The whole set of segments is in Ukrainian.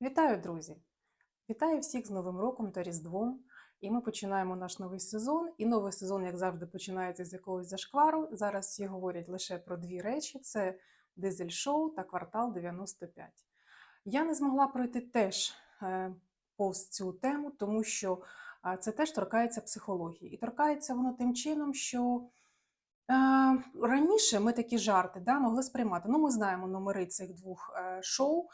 Вітаю, друзі! Вітаю всіх з Новим роком та Різдвом. І ми починаємо наш новий сезон. І новий сезон, як завжди, починається з якогось зашквару. Зараз всі говорять лише про дві речі: це дизель-шоу та квартал 95. Я не змогла пройти теж е, повз цю тему, тому що це теж торкається психології. І торкається воно тим чином, що е, раніше ми такі жарти да, могли сприймати. Ну, ми знаємо номери цих двох е, шоу.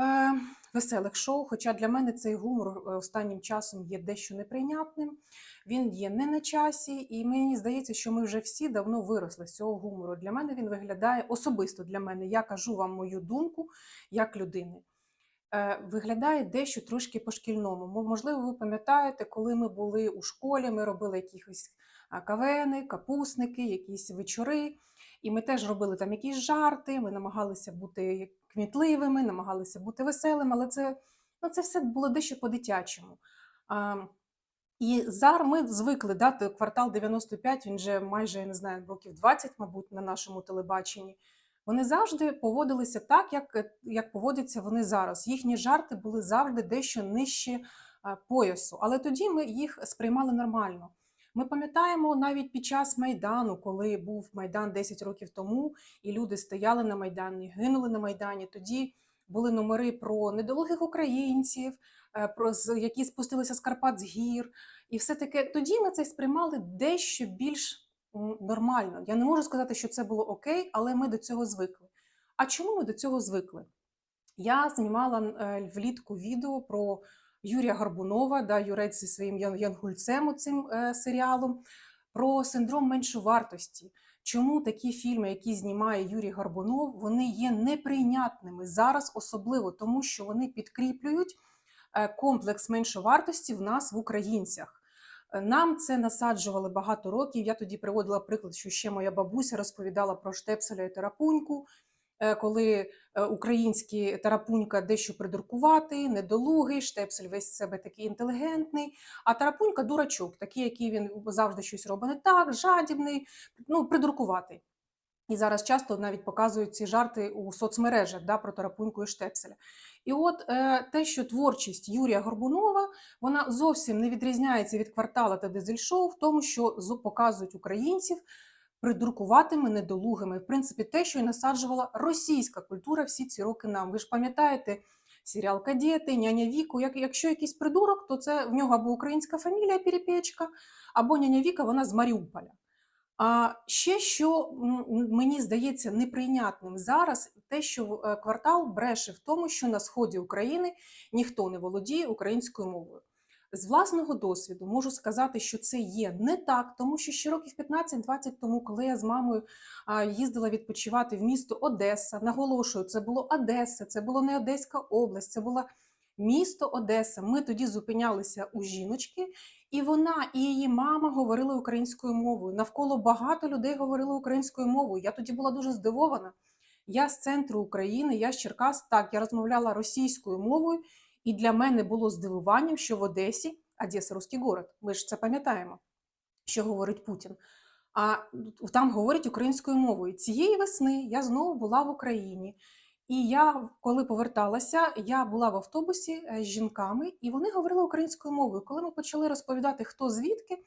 Е, веселих шоу. Хоча для мене цей гумор е, останнім часом є дещо неприйнятним. Він є не на часі, і мені здається, що ми вже всі давно виросли з цього гумору. Для мене він виглядає особисто для мене. Я кажу вам мою думку як людини. Е, Виглядає дещо трошки по-шкільному. Можливо, ви пам'ятаєте, коли ми були у школі, ми робили якісь кавени, капусники, якісь вечори. І ми теж робили там якісь жарти, ми намагалися бути кмітливими, намагалися бути веселими, але це, ну, це все було дещо по-дитячому. І зараз ми звикли дати квартал 95, він вже майже я не знаю, років 20, мабуть, на нашому телебаченні. Вони завжди поводилися так, як, як поводяться вони зараз. Їхні жарти були завжди дещо нижче поясу, але тоді ми їх сприймали нормально. Ми пам'ятаємо навіть під час Майдану, коли був Майдан 10 років тому, і люди стояли на Майдані, гинули на Майдані. Тоді були номери про недолугих українців, е, про які спустилися з Карпат з гір. І все таки тоді ми це сприймали дещо більш нормально. Я не можу сказати, що це було окей, але ми до цього звикли. А чому ми до цього звикли? Я знімала е, влітку відео про Юрія Горбунова, да, Юрець зі своїм Ян- Янгульцем цим е, серіалом, про синдром меншовартості. Чому такі фільми, які знімає Юрій Горбунов, вони є неприйнятними зараз, особливо тому, що вони підкріплюють е, комплекс меншовартості в нас в українцях. Е, Нам це насаджували багато років. Я тоді приводила приклад, що ще моя бабуся розповідала про штепселя і тарапуньку, е, коли е, український тарапунька дещо придуркуватий, недолугий, штепсель весь себе такий інтелігентний, а тарапунька дурачок, такий, який він завжди щось робить не так, жадібний, ну, придуркуватий. І зараз часто навіть показують ці жарти у соцмережах да, про тарапуньку і штепселя. І от е, те, що творчість Юрія Горбунова вона зовсім не відрізняється від квартала та дизель-шоу в тому, що показують українців придуркуватими, недолугими. В принципі, те, що і насаджувала російська культура всі ці роки нам. Ви ж пам'ятаєте серіал Кадети, няня Віку. Як, якщо якийсь придурок, то це в нього або українська фамілія Перепечка, або няня Віка, вона з Маріуполя. А ще що мені здається неприйнятним зараз, те, що е, квартал бреше в тому, що на сході України ніхто не володіє українською мовою. З власного досвіду можу сказати, що це є не так, тому що ще років 15-20 тому, коли я з мамою їздила відпочивати в місто Одеса, наголошую, це було Одеса, це було не Одеська область, це була місто Одеса. Ми тоді зупинялися у жіночки, і вона і її мама говорили українською мовою. Навколо багато людей говорили українською мовою. Я тоді була дуже здивована. Я з центру України, я з Черкас, так, я розмовляла російською мовою, і для мене було здивуванням, що в Одесі, Одеса русський город, ми ж це пам'ятаємо, що говорить Путін. А там говорять українською мовою. Цієї весни я знову була в Україні. І я, коли поверталася, я була в автобусі е, з жінками, і вони говорили українською мовою. Коли ми почали розповідати, хто звідки,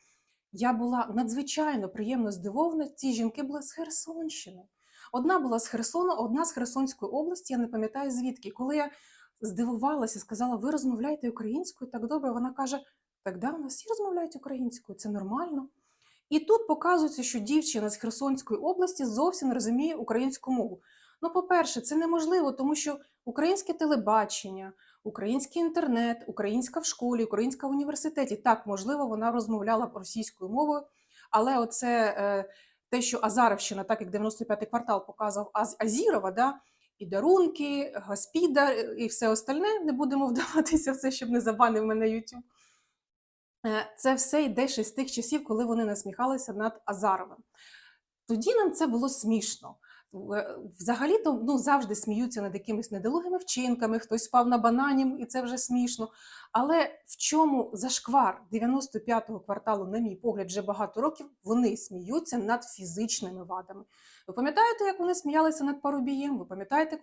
я була надзвичайно приємно здивована. Ці жінки були з Херсонщини. Одна була з Херсону, одна з Херсонської області, я не пам'ятаю звідки. Коли я здивувалася, сказала, ви розмовляєте українською так добре. Вона каже: так да, у нас всі розмовляють українською, це нормально. І тут показується, що дівчина з Херсонської області зовсім не розуміє українську мову. Ну, по-перше, це неможливо, тому що українське телебачення, український інтернет, українська в школі, українська в університеті. Так, можливо, вона розмовляла російською мовою, але оце е, те, що Азаровщина, так як 95-й квартал показав Аз- Азірова, да, і дарунки, госпідар і все остальне, не будемо вдаватися в це, щоб не забанив мене YouTube. Е, Це все йде ще з тих часів, коли вони насміхалися над Азаровим. Тоді нам це було смішно. Е, Взагалі-то ну, завжди сміються над якимись недолугими вчинками, хтось спав на банані, і це вже смішно. Але в чому зашквар 95-го кварталу, на мій погляд, вже багато років, вони сміються над фізичними вадами. Ви пам'ятаєте, як вони сміялися над парубієм? Ви пам'ятаєте,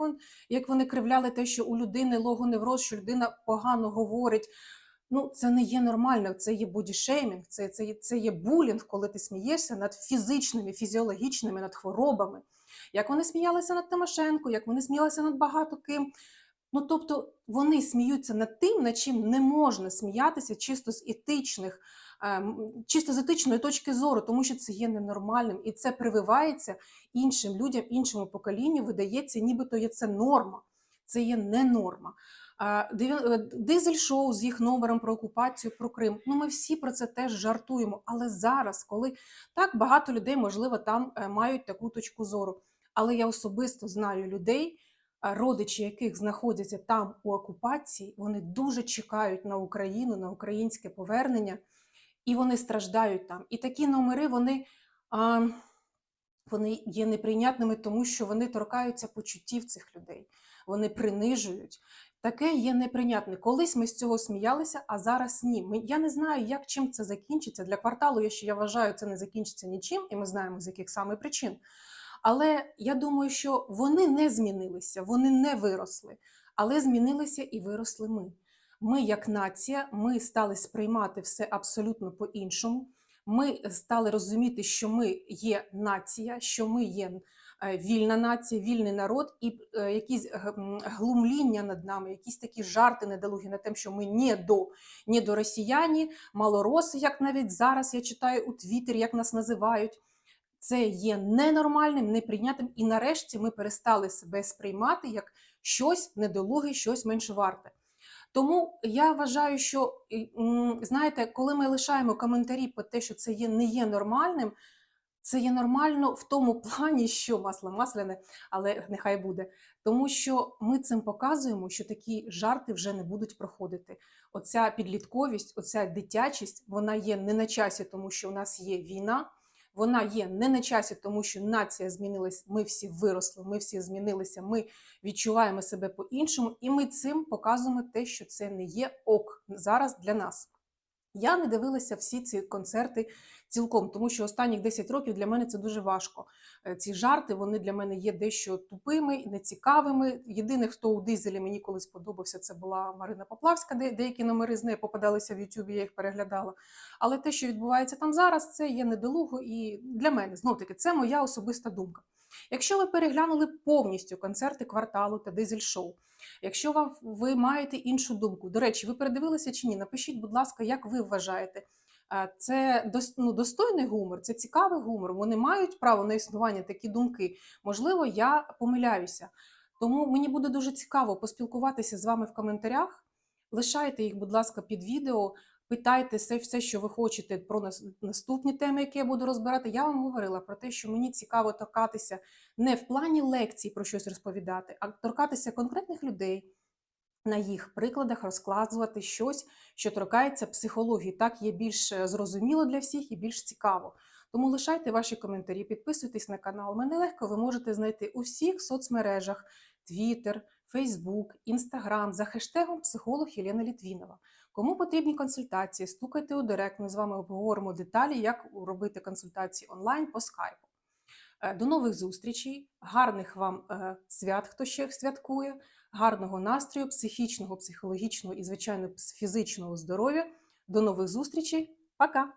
як вони кривляли те, що у людини логоневроз, що людина погано говорить? Ну, це не є нормально, це є бодішеймінг, це, це, це є булінг, коли ти смієшся над фізичними, фізіологічними, над хворобами. Як вони сміялися над Тимошенко, як вони сміялися над багато ким. Ну, тобто вони сміються над тим, над чим не можна сміятися чисто з етичних, ем, чисто з етичної точки зору, тому що це є ненормальним і це прививається іншим людям, іншому поколінню, видається, нібито є це норма. Це є не норма. Е, Дизель-шоу з їх номером про окупацію, про Крим. Ну, ми всі про це теж жартуємо. Але зараз, коли так багато людей, можливо, там е, мають таку точку зору. Але я особисто знаю людей, родичі яких знаходяться там у окупації, вони дуже чекають на Україну, на українське повернення, і вони страждають там. І такі номери вони, а, вони є неприйнятними, тому що вони торкаються почуттів цих людей, вони принижують. Таке є неприйнятне. Колись ми з цього сміялися, а зараз ні. Ми, я не знаю, як чим це закінчиться. Для кварталу, я ще я вважаю, це не закінчиться нічим, і ми знаємо, з яких саме причин. Але я думаю, що вони не змінилися, вони не виросли, але змінилися і виросли ми. Ми, як нація, ми стали сприймати все абсолютно по-іншому. Ми стали розуміти, що ми є нація, що ми є вільна нація, вільний народ, і е, якісь глумління над нами, якісь такі жарти недолугі над тим, що ми не до, не до росіяні, малороси, як навіть зараз я читаю у Твіттері, як нас називають це є ненормальним, неприйнятним, і нарешті ми перестали себе сприймати як щось недолуге, щось меншоварте. Тому я вважаю, що знаєте, коли ми лишаємо коментарі про те, що це є не є нормальним, це є нормально в тому плані, що масло масляне, але нехай буде. Тому що ми цим показуємо, що такі жарти вже не будуть проходити. Оця підлітковість, оця дитячість, вона є не на часі, тому що у нас є війна. Вона є не на часі, тому що нація змінилась. Ми всі виросли, ми всі змінилися. Ми відчуваємо себе по-іншому, і ми цим показуємо те, що це не є ок зараз для нас. Я не дивилася всі ці концерти цілком, тому що останніх 10 років для мене це дуже важко. Е, Ці жарти вони для мене є дещо тупими, нецікавими. Єдине, хто у дизелі мені колись сподобався, це була Марина Поплавська, де деякі номери з неї попадалися в Ютубі, я їх переглядала. Але те, що відбувається там зараз, це є недолуго і для мене знов таки це моя особиста думка. Якщо ви переглянули повністю концерти кварталу та дизель-шоу, якщо вам ви маєте іншу думку, до речі, ви передивилися чи ні? Напишіть, будь ласка, як ви вважаєте, е, це ну, достойний гумор, це цікавий гумор. Вони мають право на існування такі думки. Можливо, я помиляюся. Тому мені буде дуже цікаво поспілкуватися з вами в коментарях. Лишайте їх, будь ласка, під відео. Питайте все, все, що ви хочете про наступні теми, які я буду розбирати. Я вам говорила про те, що мені цікаво торкатися не в плані лекцій про щось розповідати, а торкатися конкретних людей, на їх прикладах розказувати щось, що торкається психології. Так є більш е, зрозуміло для всіх і більш цікаво. Тому лишайте ваші коментарі, підписуйтесь на канал. Мене легко ви можете знайти у всіх соцмережах: Twitter, Facebook, Instagram за хештегом психолог Єлена Літвінова. Кому потрібні консультації, стукайте у директ. Ми з вами обговоримо деталі, як робити консультації онлайн по скайпу. Е, До нових зустрічей, гарних вам е, свят, хто ще святкує, гарного настрою, психічного, психологічного і, звичайно, фізичного здоров'я. До нових зустрічей. Пока!